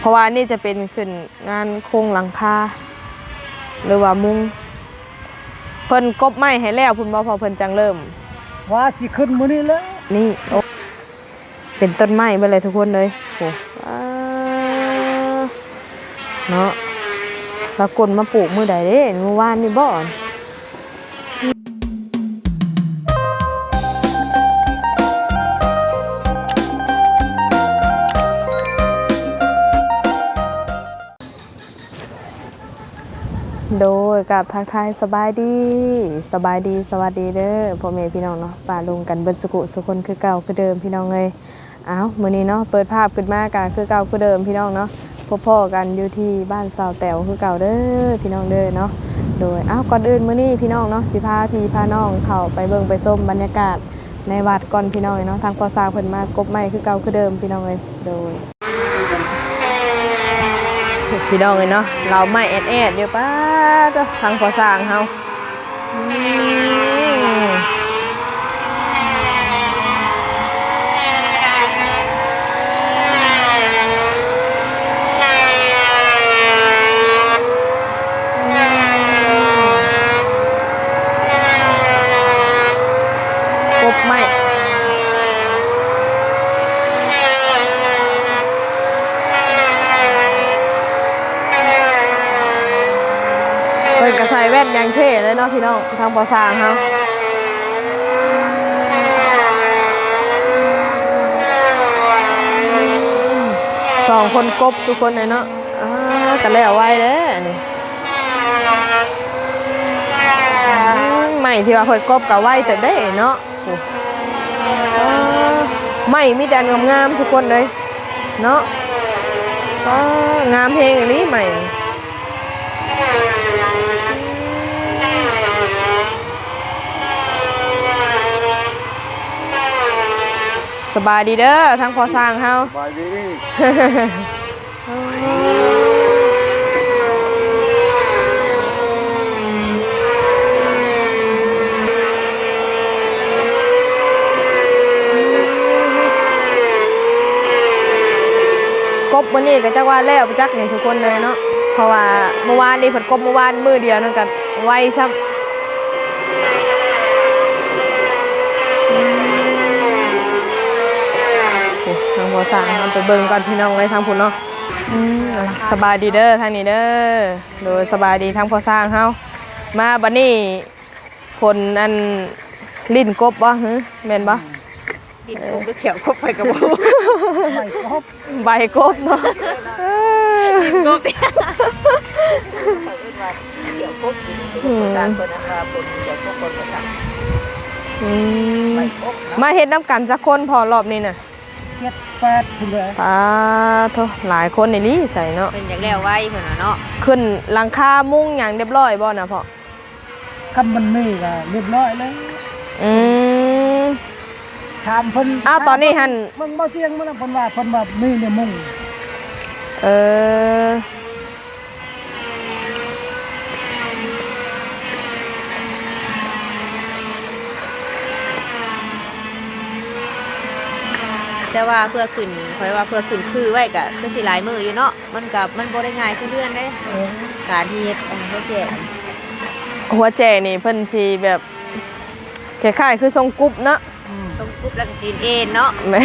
เพราะว่านี่จะเป็นขึ้นงานโครงหลังคาหรือว่ามุงเพิ่นกบไม้ให้แล้วพุ่นบ่พอเพิ่นจังเริ่ม ว่าสิขึ้นมื้อนี้แล้วนี่โอ้เป็นต้นไม้ไปเลยทุกคนเลยโอ้ว้าเนาะแล้วกลมาปลูกมือใดเด้เมื่อวานนี่บ่อน โดยกับทักทายสบายดีสบายดีสวัสดีเด้อพ่อแม่พี่น้องเนาะป่าลุงกันเบิดสุกุสุคนคือเก่าคือเดิมพี่น้องเลยอ้าวมื้อนี้เนาะเปิดภาพขึ้นมากันคือเก่าคือเดิมพี่น้องเนาะพบพ่อกันอยู่ที่บ้านสาวแต๋วคือเก่าเด้อพี่น้องเด้อเนาะโดยอ้าวก่อนอื่นมื้อนี้พี่น้องเนาะสิพาพี่พาน้องเข้าไปเบิ่งไปส้มบรรยากาศในวัดก่อนพี่น้องเนาะทางพอสางเพิ่นมากบไม้คือเก่าคือเดิมพี่น้องเลยโดย พี่น้องเลยเนาะเราไม่แอดแอดเดี๋ยวป้าก็ทางขอสร้างเฮาอืมกบไม่เพิ่นก็ใส่แว่นอยั งเท่เลยเนาะพี่น้องทางพอสร้างเฮาสองคนกบทุกคนเลยเนาะอ่ากันแล้วไวเด้นี่อืมไม่ที่ว่าคอยกบกับไวแต่ได้เนาะโอ้อ่าไม่มีแต่งามๆทุกคนเลยเนาะก็งามเพลงอย่างนี้ใหม่ สบายดีเด้อทั้งพอสร้างเฮาบายดีกบวันนี้ก็จักว่าแล้วไปจักนี่ทุกคนเลยเนาะเพราะว่าเมื่อวานนี่เพิ่นกบเมื่อวานมือเดียวนั่นก็ไวซ้ำโอ้ทางพอสร้างเฮาไปเบิ่งก่อนพี่น้องไว้ทางพุ่นเนาะอืมสบายดีเด้อทางนี้เด้อโดยสบายดีทางพอสร้างเฮามาบัดนี้คนอันลิ้นกบบ่ฮึแม่นบ่กินกบหรือเขียวกบไปกับบ่ไม่ครบใบกบเนาะเออกบเนี่ยเขียวกบการคนนะครับเป็นเขียวกบคนนะครับอืมมาเฮ็ดน้ำกันจักคนพอรอบนี้น่ะ เจ็ดแปดพุ่นเลยปาโทหลายคนในนี้ใส่เนาะเป็นอย่างแล้วไว้เพิ่นน่ะเนาะขึ้นหลังคามุ้งอย่างเรียบร้อยบ่นะพ่อคำมันมีก็เรียบร้อยเลยอืมถามเพิ่นอ้าวตอนนี้หั่นมึงบ่เสียงมันนะเพิ่นว่าเพิ่นว่ามีเนี่ยมุ่งเออ แต่ว่าเพื่อขึ้นคอยว่าเพื่อขึ้นคือไว้ก็คือสิหลายมืออยู่เนาะมันกับมันบ่ได้ง่ายคือเดือนเด้เออการที่เฮ็ดอันนี้แก่หัวแจนี่เพิ่นสิแบบคล้ายๆคือทรงกรุ๊ปเนาะต้องกรุบแล้วก็กินเองเนาะแม่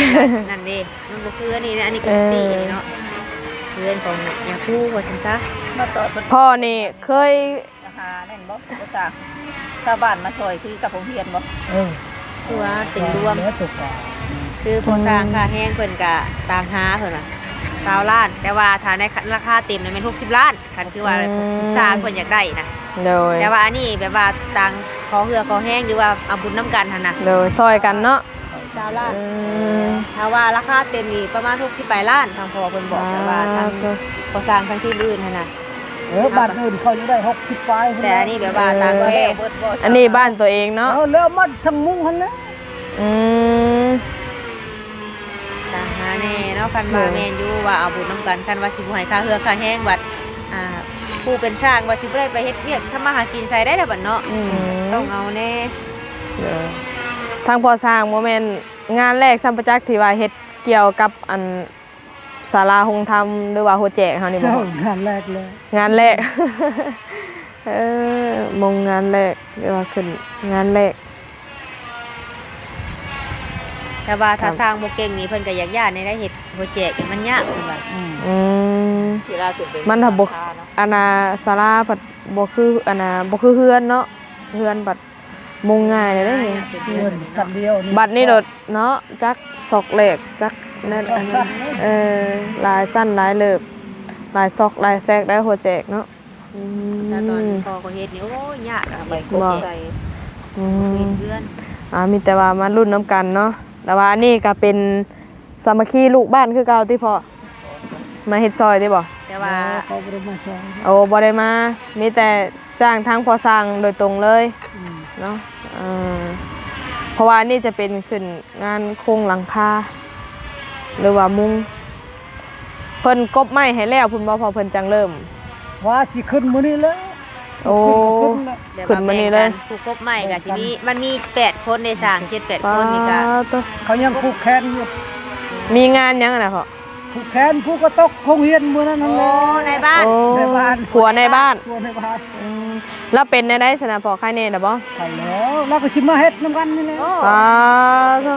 นั่นเด้มันบ่คืออันนี้นะอันนี้ก็เออตีเนาะเพื่อนของยาคูว่าซั่นซะมาต่อเป็นพ่อนี่เคยราคาแน่นบ่ภาษาชาวบ้านมาซอยคือกับผมเพียนบ่เออคือว่าเป็นรวมเนื้อตุกอะ คือพอสร้างค่าแห้งเพิ่นก็ตามหาเพิ่นน่ะ20ล้าน แต่ว่าถ้าในราคาเต็มเนี่ยแม่น60ล้านคันคือว่าสร้างเพิ่นอยากได้นะโดย แต่ว่าอันนี้แบบว่าต่างขอเหือขอแห้งหรือว่าเอาบุญน้ำกันหั่นน่ะโดยซอยกันเนาะ20ล้าน อืมถ้าว่าราคาเต็มนี่ประมาณ68ล้านทางพ่อเพิ่นบอกแต่ว่าทางพอสร้างทางที่อื่นหั่นน่ะเออบ้านอื่นเขาอยู่ได้60ปลายพุ่แต่อันนี้แบบว่าต่างประเทศเบิดบ่อันนี้บ้านตัวเองเนาะ เออแล้วมันทั้งมุ้งหั่นนะอืมต่างหา แน่เนาะคันว่าแม่นอยู่ว่าเอาบุญน้ำกันคันว่าสิบ่ให้ค่าเหือค่าแห้งบัดอ่าผู้เป็นช่างว่าสิบ่ได้ไปเฮ็ดเวียกทำมาหากินใส่ได้แล้วบัดเนาะอืมต้องเอาแน่เด้อทางพอสร้างโมเมนต์งานแรกสัมปจักษ์ที่ว่าเฮ็ดเกี่ยวกับอันสศาลาหงธรรมหรือว่าหัวแจกเฮานี่บ่เจ้าพ่องานแรกเลยงานแรกเออมงงานแรกเรียกว่าขึ้นงานแรก แต่ว่าถ้าครับสร้างบ่เก่งนี่เพิ่นก็อยากย่านในได้เฮ็ดหัวแจกนี่มันยากเพิ่นว่าอืมอืมเวลาขึ้นไปมันถ้าบ่ราคาเนาะอาณาศาลาบัดบ่คืออาณาบ่คือเฮือนเนาะเฮือนบัดมงง่ายเลยเด้อนี่เงินสัตว์เดียวบัดนี่โดดเนาะจักซอกเหล็กจักนั่นอันนั้นเออลายสั้นลายเลิบลายซอกลายแซกได้หัวแจกเนาะอืแต่ตอนมพอก็เฮ็ดนี่โอ้ยยากอะใบไปกกบบใส่อืเฮ็มดเพื่อนอ่ามีแต่ว่ามารุ่นน้ำกันเนาะ แต่ว่าอันนี่ก็เป็นสามัคคีลูกบ้านคือเก่าที่พอมาเฮ็ดซอยได้บ่แต่ว่าเขาบริมาสอนโอ้บ่ได้มามีแต่จ้างทางพอสร้างโดยตรงเลยอืมเนาะอ่าเพราะว่านี่จะเป็นขึ้นงานโครงหลังคาหรือว่ามุงเพิ่นกบไม้ให้แล้วพุ่นบ่พอเพิ่นจังเริ่มว่าสิขึ้นมื้อนี้แล้วโอ้ ขึ้นแล้วเดี๋ยวขึ้นมานี่เลยแบ่งกัผู้กบใหม่ก็สิมีมันมี8คนในสร้าง7 8คนนี่ก็ตัวเขายังผูกแขนอยู่มีงานยังอะนะพ่อผูกแขนผู้ก็ตกคงเฮียนมื้อนั้นนั่นโอ้แหละในบ้าน โอ้ในบ้านผัวในบ้านตัวในบ้านอืมแล้วเป็นได้ได้สนะพ่อใครแน่น่ะบ่ไปแล้วเราก็สิมาเฮ็ดนํกันนี่แหละโอ้ป้าตัว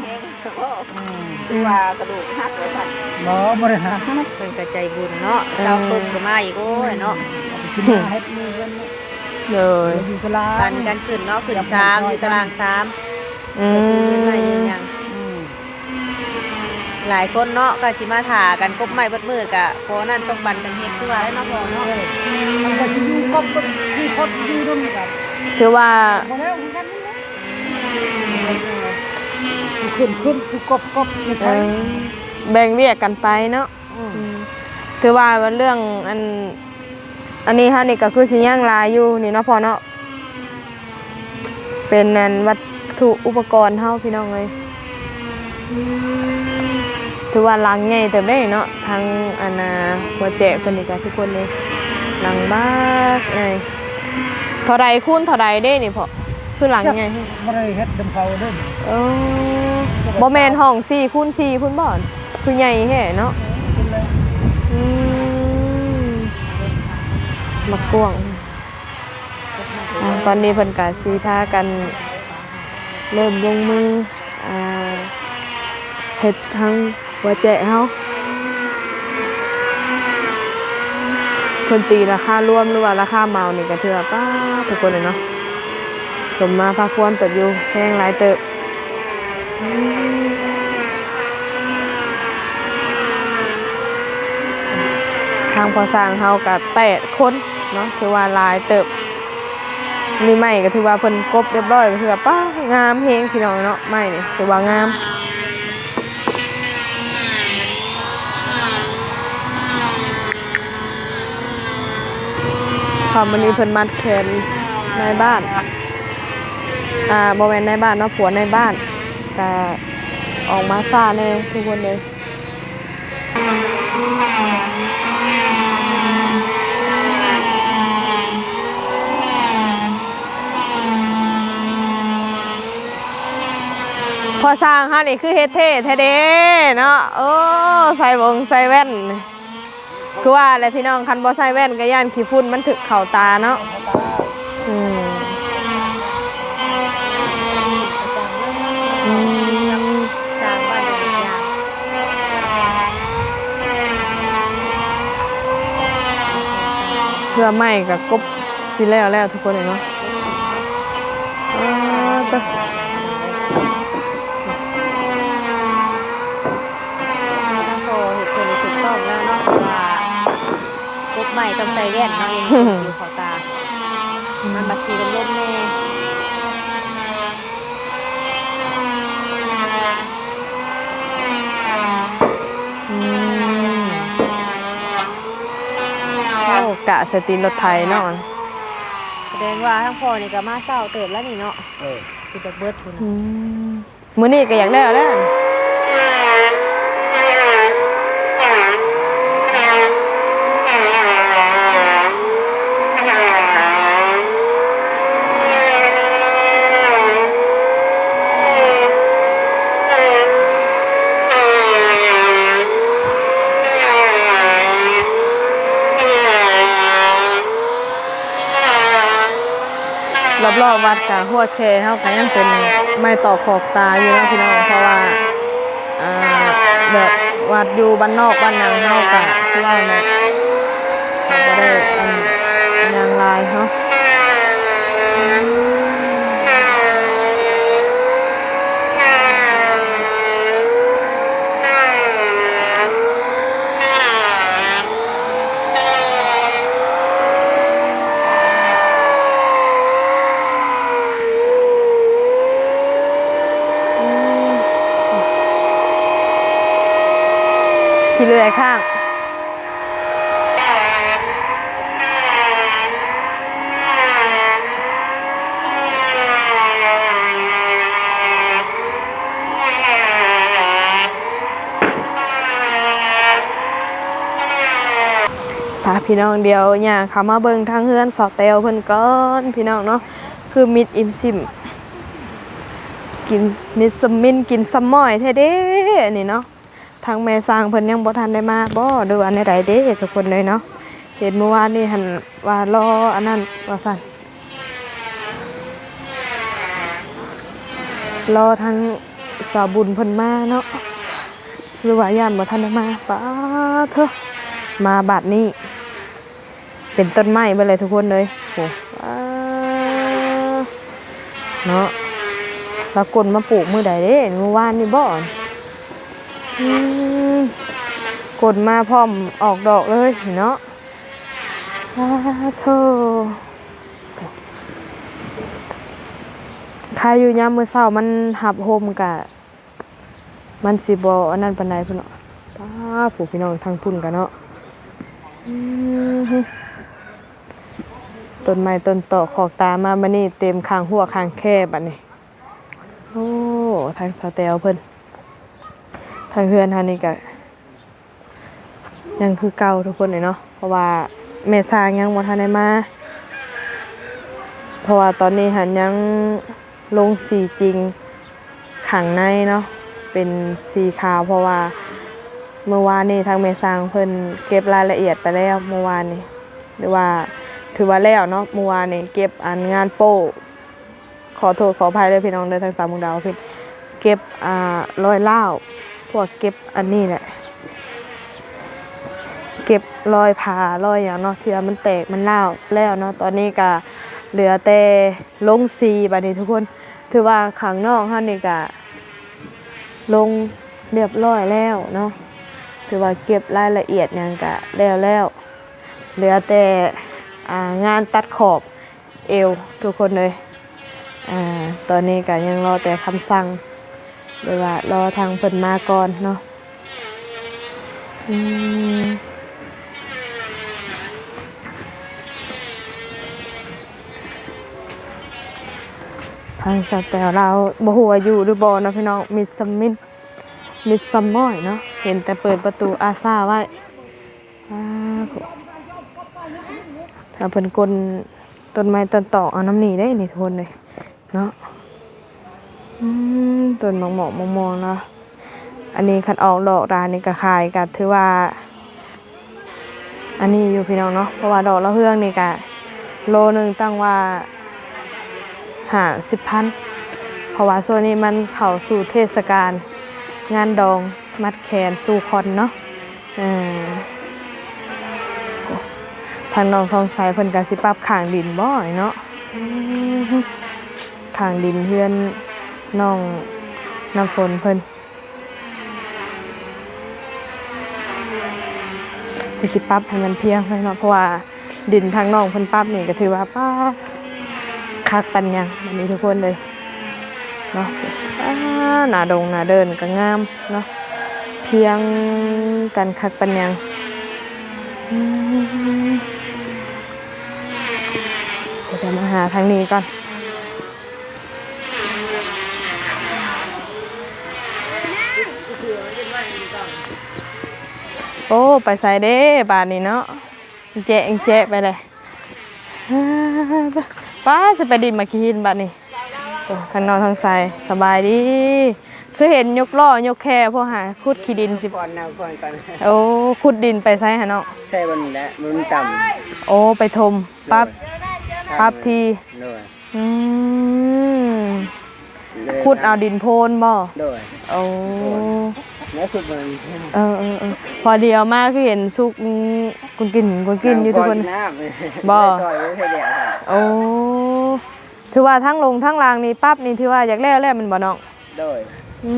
คือว่ากระดูกหักเลยค่ะบ่บ่ได้หาเพิ่นก็ใจบุญเนาะเราปุ๊บก็มาอีกโอ้ยเนาะสิมาเฮ็ดนี่กัน เลยอยู่กลากันกันขึ้นเนาะขึ้นสามอยู่ตารางสามอืยืนมไว้ยืนหยังอืมหลายคนเนาะก็สิมาถ่ากันกบไม้เบิดมือกะพอนั่นต้องบันกันเฮ็ดคือว่าแล้วเนาะพอเนาะมันก็สิอยู่กับคนที่คนอยู่นำกันถือว่าบ่แล้วคือกันนี่แหละขึ้นขึ้นคือกบกบนี่เอไปอแบ่งเวียกกันไปเนาะอืมอืมถือว่ามันเรื่องอัน อันนี้เฮานี่ก็คือสิย่างลายอยู่นี่เนาะพอเนาะเป็นนันวัตถุอุปกรณ์เฮาพี่น้องเลยอืมถือว่าหลังใหญ่เติมได้เนาะทางอันนาหัวแจกเพิ่นนี่ก็ทุกคนเลยหลังบ้านไงเท่าใดคูณเท่าใดเด้นี่พอคือหลังใหญ่บ่ได้เฮ็ดดำเขาเด้อเออบ่แม่นห้อง4คูณ4พุ่นบ่คือใหญ่แท้เนาะขึ้นแล้วอืม มากวงตอนนี้เพิ่นกะสีพากันเริ่มลงมือเฮ็ดทั้งหัวแจกเฮาเพิ่นตีราคารวมหรือว่าราคาเมานี่ก็ถือว่าป้าทุกคนเลยเนาะสมมาพาควรเติบอยู่แพงหลายเติบทางพอสร้างเฮากับแปดคน เนาะถือว่าลายเติบมีใหม่ก็ถือว่าเพิ่นกบเรียบร้อยก็ถือว่าป้างามเฮงพี่น้องเนาะใหม่นี่ถือว่างามพอมันนี้เพิ่นมัดแขนในบ้าน อ่าบ่แม่นในบ้านเนาะผัวในบ้านก็ออกมาซ่าแน่ทุกคนเลย อสร้างฮะนี่คือเฮ็ดเท่แท้เด้เนาะโอ้ใส่วงใส่แว่น คือว่าอะไรพี่น้องคันบ่ใส่แว่นก็ย่านขี้ฝุ่นมันถึกเข่าตาเนาะอืมสร้างบ้านเป็นยางเพื่อไม้กับกบสิแล้วแล้วทุกคนเลยเนาะอ่าตะ ทั้งพอเฮ็ดเพิ่นนี่ถูกต้องแล้วเนาะเพราะว่ากบให ม่ต้องใส่แว่นเนาะยังอยู่เข้าตา มันบางทีเป็นลมแน่อืมเข้ากะสตีนรถไทยเนาะแสดงว่าทั้งพ่อนี่ก็มาเศร้าเติบแล้วนี่เนาะเออคือจากเบิดพุ่นอืมมื้อนี้ก็อยากได้แล้ว เรอบๆ วัดกับหัวแคเขาก็ยังเป็นไม่ต่อขอบตาอยู่นะพี่น้องเพราะว่าแบบวัดอยู่บ้านนอกบ้านนางเขากะคือว่าแหละก็ได้อันหยังลายเขาะ ขี่เรือข้าง พาพี่น้องเดียวอย่าเขามาเบิ่งทางเฮือนสอเตลเพิ่นก่อนพี่น้องเนาะคือมิดอิมซิมกินมิดสมินกินสมอยแท้เด้อนี่เนาะทางแม่สร้างเพิ่นยังบ่ทันได้มาบ่ดูอันใดเด้ทุกคนเลยเนาะเห็นเมื่อวานนี่หันว่ารออันนั้นว่าซั่นรอทางสาบุญเพิ่นมาเนาะหรือว่าย่านบ่ทันได้มาป้าเถอะมาบัดนี้ เป็นต้นไม้ไปเลยทุกคนเลยโอ้เนาะแล้วกลมาปลูกมือใดเด้เมื่อวานนี่บ่อนอืมกลมาพร้อมออกดอกเลยเนาะว้าเธอใครอยู่ยามมื้อเช้ามันหับโฮมกะ มันสิบ่อันนั้นปานใดพุ่นเนาะป้าผู้พี่น้องทางพุ่นกันเนาะ ต้นไม้ต้นต่อขอกตามามานนี่เต็มคางหัวคางแคบอันนี้โอ้ทางสาเตลเพิ่นทางเฮือนทางนี้ก็ยังคือเก่าทุกคนเลยเนาะเพราะว่าแม่สร้างยังบ่ทันได้มาเพราะว่าตอนนี้หันยังลงสีจริงขังในเนาะเป็นสีขาวเพราะว่าเมื่อวานนี้ทางแม่สร้างเพิ่นเก็บรายละเอียดไปแล้วเมื่อวานนี้หรือว่า ถือว่าแล้วเนาะเมื่อวานนี่เก็บอันงานโป้ ขอโทษขออภัยเลยพี่น้องเดินทางสามมุงดาวพี่เก็บอ่ารอยเล่าพวกเก็บอันนี้แหละเก็บรอยผ่ารอยอย่างเนาะที่ว่ามันแตกมันเล่าแล้วเนาะตอนนี้ก็เหลือแต่ลงซีบัดนี้ทุกคน ถือว่าขังนอกเฮานี่ก็ลงเรียบร้อยแล้วเนาะถือว่าเก็บรายละเอียดหยังก็แล้วแล้วเหลือแต่ งานตัดขอบเอวทุกคนเลยอ่าตอนนี้ก็ยังรอแต่คำสั่งหรือว่ารอทางเพิ่นมาก่อนเนาะทางสาวแต่เราบ่ฮู้ว่าอยู่หรือบ่เนาะพี่น้องมิดซัมมินมิดซัมมอยเนาะเห็นแต่เปิดประตูอาซาไว้อ้า ถ้าเพิ่นกลต้นไม้ต้นตอกเอาน้ำหนีได้นี่ทุนเลยเนาะต้นหมองหมองมองมองเนาะอันนี้คันออกดอกรานนี่ก็ขายก็ถือว่า อันนี้อยู่พี่น้องเนาะเพราะว่าดอกละเฮืองนี่ก็โลหนึงตั้งว่าหาสิบพันเพราะว่าโซนนี้มันเข้าสู่เทศกาลงานดองมัดแขนสู่คอนเนาะออทางน้องทองใสเพิ่นก็สิปรับข้างดินบ่อยเนาะข้างดินเพื่อนน้องน้ำฝนเพิ่นก็สิปรับให้มันเพียงเลยเนาะเพราะว่าดินทางน้องเพิ่นปรับนี่ก็ถือว่าป้าคักปันยังอันนี้ทุกคนเลยเนาะหน้าดงหน้าเดินก็งามเนาะเพียงกันคักปันยังอืม เดี๋ยวมา หาทางนี้ก่อน โอ้ ไปใส่เด้บาทนี้เนาะแจะแจะไปเลยอ่าป้าจะไปดินมากินบาทนี้โอ้ทางนอนทางใส่สบายดีคือเห็นยกล้อยกแค่พวกหาขุดขี้ดินสิก่อนนะก่อนก่อนโอ้ขุดดินไปใส่หาเนาะใช่วันนี้แหละมันต่โอ้ไปทมปั๊บำปั๊บทีเลยอืมขุดเอาดินโพนบ่โดยโอ้แล้วสุดมันเออเออเออพอเดียวมากคือเห็นสุกกุนกินกุนกินอยู่ทุกคนน้ำบ่ต่อยไว้ให้เดียวครับโอ้ถือว่าทั้งลงทั้งล่างนี่ปั๊บนี่ถือว่าอยากแล้วแล้วแมันบ่น้องโดยอื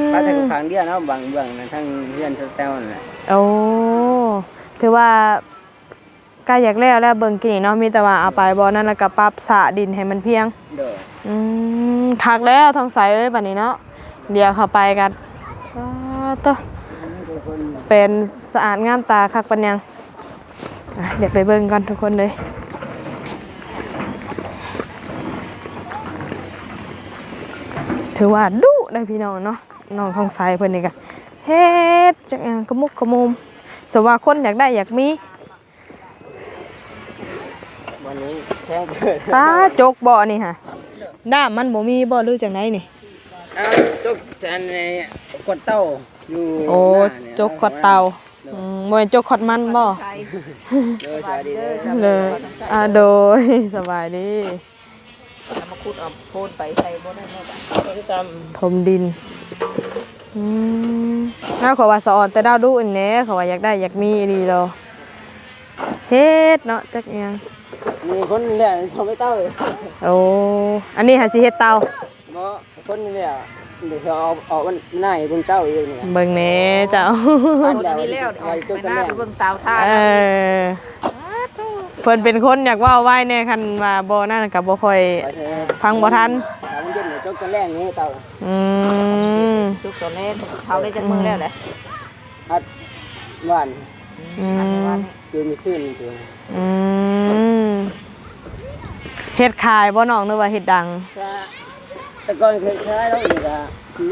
มป้าแต่ครั้งเดียวเนาะบางเบื้องนะทั้งเพื่อนทั้งแต้วนั่นแหละโอ้ถือว่าใกล้อยากแล้วแล้วเบิ่งกินนี่เนาะมีแต่ว่าเอาไปบ่นั่นแล้วก็ปรับสระดินให้มันเพียงโดยอืมคักแล้วทางสายเอ้ยบัดนี้เนาะเดี๋ยวเข้าไปกันอ้าวเตอะเป็นสะอาดงามตาคักปัญญังอะเดี๋ยวไปเบิ่งกันทุกคนเลยถือว่าดุได้พี่น้องเนาะน้องทางสายเพิ่นนี่ก็เฮ็ดจักอย่างกระมุกกระมุมสว่าคนอยากได้อยากมี วันนี้แท่งเกิดป้าจกบ่อนี่ค่ะด้ามมันบ่มีบ่หรือจังไดนี่อ้าวจกจันในกดเต้าอยู่โอ้หน้าเนี่ยจกขอดเตาอืมบ่เป็นจกขอดมันบ่ใช่โดยสวัสดีเด้อเลยอ่าโดยสบายดีเอามาขุดเอาโพนไปใส่บ่ได้เนาะบัดตามถมดินอืมน่าขอว่าสะออนแต่ดาวดูอันแหน่เขาว่าอยากได้อยากมีอีหลีโลเฮ็ดเนาะจักอยัง นี่คนนี่แหละทำไม่เต้าเลยโอ้อันนี้หาสิเฮ็ดเตาเพราะคนนี่แหละเดี๋ยวเขาเอาเอามันหน้าให้เบิ่งเต้าอีกเนี่ยเบิ่งแหน่เจ้าคนนี้แล้วเดี๋ยวไปหน้าไปเบิ่งเตาท่าเออเพิ่นเป็นคนอยากเว่าไว้แน่คันว่าบ่นั่นก็บ่ค่อยไปเถอะฟังบ่ทันถามมันเย็นเดี๋ยวจกกันแรงนี่เต้าอืมทุกตอนนี้เท้าได้จักมือแล้วแหละอัดหวานอืมคือมีซื่นตัวอืม เฮ็ดขายบ่น้องหรือว่าเฮ็ดดังแต่ก่อนเคยใช้แล้วอีกอะ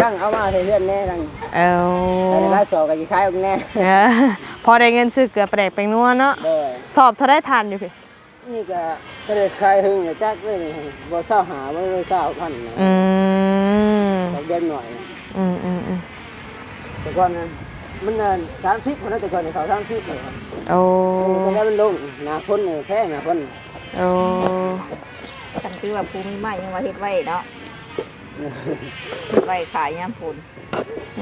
นั่งเอามาให้เพื่อนแน่นั่งเอ้าแต่ในร้านสอบก็จะขายออกแน่เออพอได้เงินซื้อเกลือแปลกแปลงนัวเนาะโดยสอบเท่าได้ทานอยู่พี่นี่ก็ก็เลยขายหึงเลยจักเลยบ่เศร้าหาบ่เลยเศร้าพันนะอืมดอกเดือนหน่อยอืมอืมอืมแต่ก่อนนั้นมันน่ะ30คนนะแต่ก่อนนี่เขา30เลยครับโอ้ตอนนี้มันลงหน้าคนนี่แพงหน้าคน โอ้คันคือว่าภูมิใหม่ยังว่าเฮ็ดไว้เนาะเฮ็ดไว้ขายยามฝน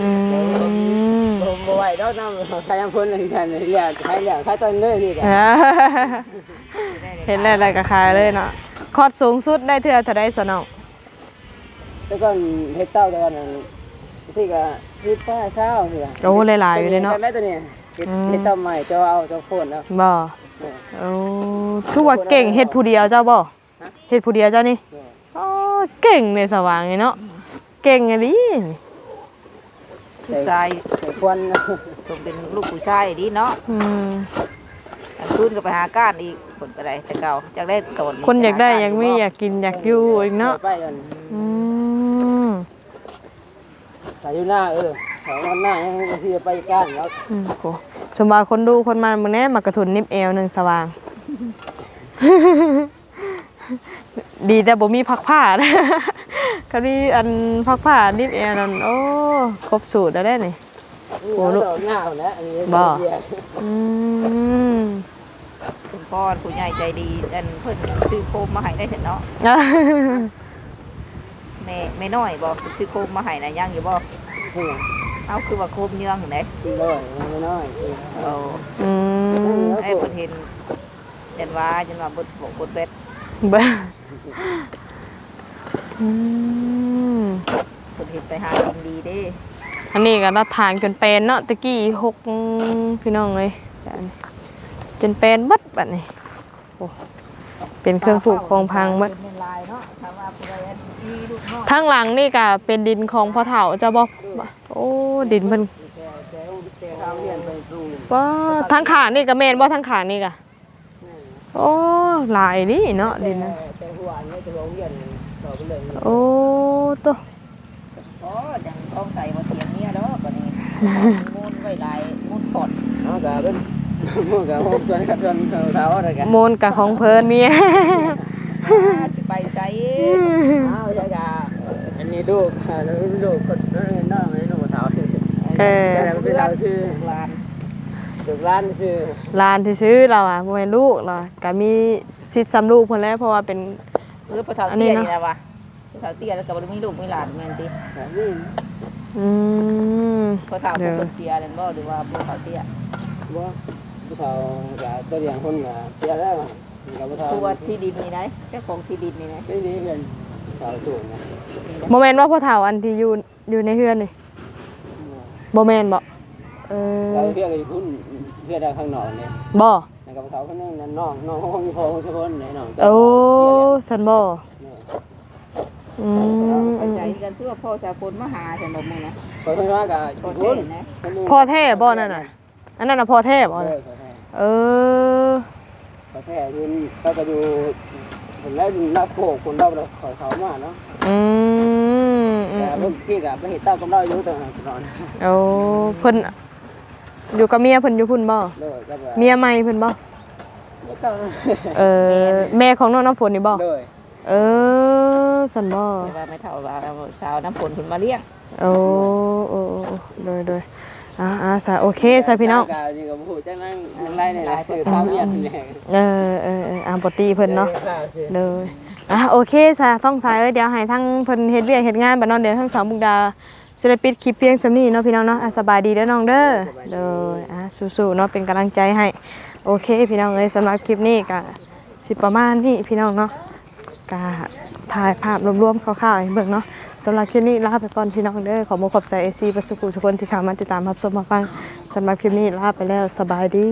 อืมผมบ่ไหวดอกน้ำขายยามคนเลยกันเลยอยากขายอยากขายตอนเลยนี่ก็อ่าเห็นแล้วอะไรก็ขายเลยเนาะคอดสูงสุดได้เทื่อเท่าได้สนองแต่ก่อนเฮ็ดเต้าแต่ก่อนนั้นที่ก็ซื้อป้าเช้าคือโอ้หลายๆอยู่เลยเนาะจำได้ตัวนี้เฮ็ดเฮ็ดเต้าใหม่เจ้าเอาเจ้าโฟนแล้วบ่ โอ้ทุกว่าเก่งเฮ็ดผู้เดียวเจ้าบ่เฮ็ดผู้เดียวเจ้านี่อ๋อเก่งในสว่างนี่เนาะเก่งอีหลีผู้ชายแต่ควรนะสมเป็นลูกผู้ชายดีเนาะอืมกลางคืนก็ไปหาก้านอีกผลก็ได้แต่เก่าจากได้ก่อนคนอยากได้อยากมีอยากกินอยากอยู่อีกเนาะไปกันอืมถ้าอยู่หน้าเออถ้าวันหน้ายังสิไปก้านแล้วอืมโหส มบาคนดูคนมามื้อนี้มากระทุนนิบเอวหนึงสว่าง ดีแต่บ่มีพักผ้านะก็มีอันพักผ้านิบเอวนั่นโอ้ครบสูตรแล้วได้นี่โอ้ลูกดอกหน้าเอาแล้วอันนี้บ่เดียวอืมคุณพ่อผู้ใหญ่ใจดีอันเพิ่นซื้อโคมมาให้ได้เห็นเนาะแม่แม่น้อยบอกซื้อโคมมาให้นะย่างอยู่บ่นี่ เอาคือว่าโคมเยื่องไหนกินเลยน้อยเอาอืมให้เพิ่นเห็นเห็นว่าจนว่าบดบกบดเบ็ดบ้ออืมเพิ่นเห็นไปหากินดีเด้อันนี้ก็เราทางจนเป็นเนาะตะกี้หกพี่น้องเลยจนเป็นบัดแบัดนี้โอ้เป็นเครื่องผูกครงพังบัดเป็นลายเนาะถ้าว่าผู้ใดอันมีลูกน้อง ทั้งหลังนี่ก็เป็นดินของพ่อเฒ่าเจ้าบอกโอ้ดินเพิ่นแต่แต่แต่ข้าวเรียนไปปรุงว่าทั้งขางนี่ก็แม่นบ่ทั้งขางนี่ก็โอ้หลายนี่เนาะดินนะแต่แต่หัวอันนี้จะลงเรียนต่อไปเลยโอ้ตัวอ๋อจังต้องใส่มาเทียมเนี่ยเนาะบัดนี้มูลไว้หลายมูลขอดเอากะเป็นมือกับหกส่วนกับส่วนเท้าอะไรกันมูลกับของเพิ่นเมียอ่า สิไปใส่เอาใช่กะอันนี้ดูค่ะแล้วดูคนนั่นนั่นไม่ดูเท้าเออแต่มันเป็นเท้าชื่อลานถูกร้านชื่อหลานที่ซื้อเราอะบ่แม่นลูกเราก็มีสิทธิ์ซ้ำลูกเพิ่นแล้วเพราะว่าเป็นคือพอเฒ่าอันนี้เตี้ยเนาะนี่นะวะพอเฒ่าเตี้ยแล้วก็บ่ได้มีลูกมีหลานแม่นติแบบนี้อืมพอเฒ่าเด้เป็นอคนเสียนั่นบ่หรือว่าพอเฒ่าเตี้ยบ่ผู้สาวกับตัวเลี้ยงคนก็เสียแล้วกับผู้สาว ตัวที่ดินนี่นะเจ้าของที่ดินนี่นะไม่ดีเงินสาวสูงนะโมเมนต์ว่าพ่อเฒ่าอันที่อยู่อยู่ในเฮือนนี่โมเมนต์บ่เออเราเรียกอยู่พุ่นเรียกได้ข้างนอกเนี่ยบ่แล้วกับผู้สาวคนนึงนั่นน้องน้องห้องอยู่พอคนเฉพาะเนี่ยน้องโอ้สันบ่เนี่ยอืมเข้าใจกันคือว่าพ่อชาคนมาหาแต่บอกมึงนะพอคนว่ากับพ่อพุ่เท่นนะพ่อแท้บ่นั่นน่ะอันนั้นน่ะพ่อแท้บ่เอน่ะอพอแท้ เออพอแท้ยืนก็จะอยู่ผมแล้วนักโขกคนเราเราขอเขามาเนาะอืมอืแต่มเมื่อกี้กับไปเห็นเต้ากำลังอยู่ต่างหากนอนโอ้เพิ่นอยู่กับเมียเพิ่นอยู่พุ่นบ่เลยก็แบบเมียใหม่เพิ่นบ่ไม่ก็เออแม่ของน้องน้ำฝนนี่บ่เลยเออสันบ่แต่ว่าไม่เท่าว่าชาวน้ำฝนคุณมาเลี้ยงโอ้โอ้โอ้โดยโดย อ่าอ่าสาโอเคสาพี่น้องกานี่ก็พูดจังนั้นไรเนี่ยนะคือตามเมียนี่แหละเออเออเอออ่าปกติเพิ่นเนาะเลยอะโอเคสาต้องสายเอ้ยเดี๋ยวให้ทั้งเพิ่นเฮ็ดเวียกเฮ็ดงานบัดนอนเดี๋ยวทั้งสาวมุกดาสิได้ปิดคลิปเพียงสำนี้เนาะพี่น้องเนาะอะสบายดีเด้อน้องเด้อเลยอะสู้ๆเนาะเป็นกำลังใจให้โอเค พี่น้องเอ้ยสำหรับคลิปนี้ก็สิประมาณนี้พี่น้องเนาะก็ถ่ายภาพรวมๆคร่าวๆให้เบิ่งเนาะ สำหรับคลิปนี้ลาไปก่อนพี่น้องเด้อขอมุขอบใจเอซีประสุกุทุกคนที่เข้ามาติดตามรับชมมาฟังสำหรับคลิปนี้ลาไปแล้วสบายดี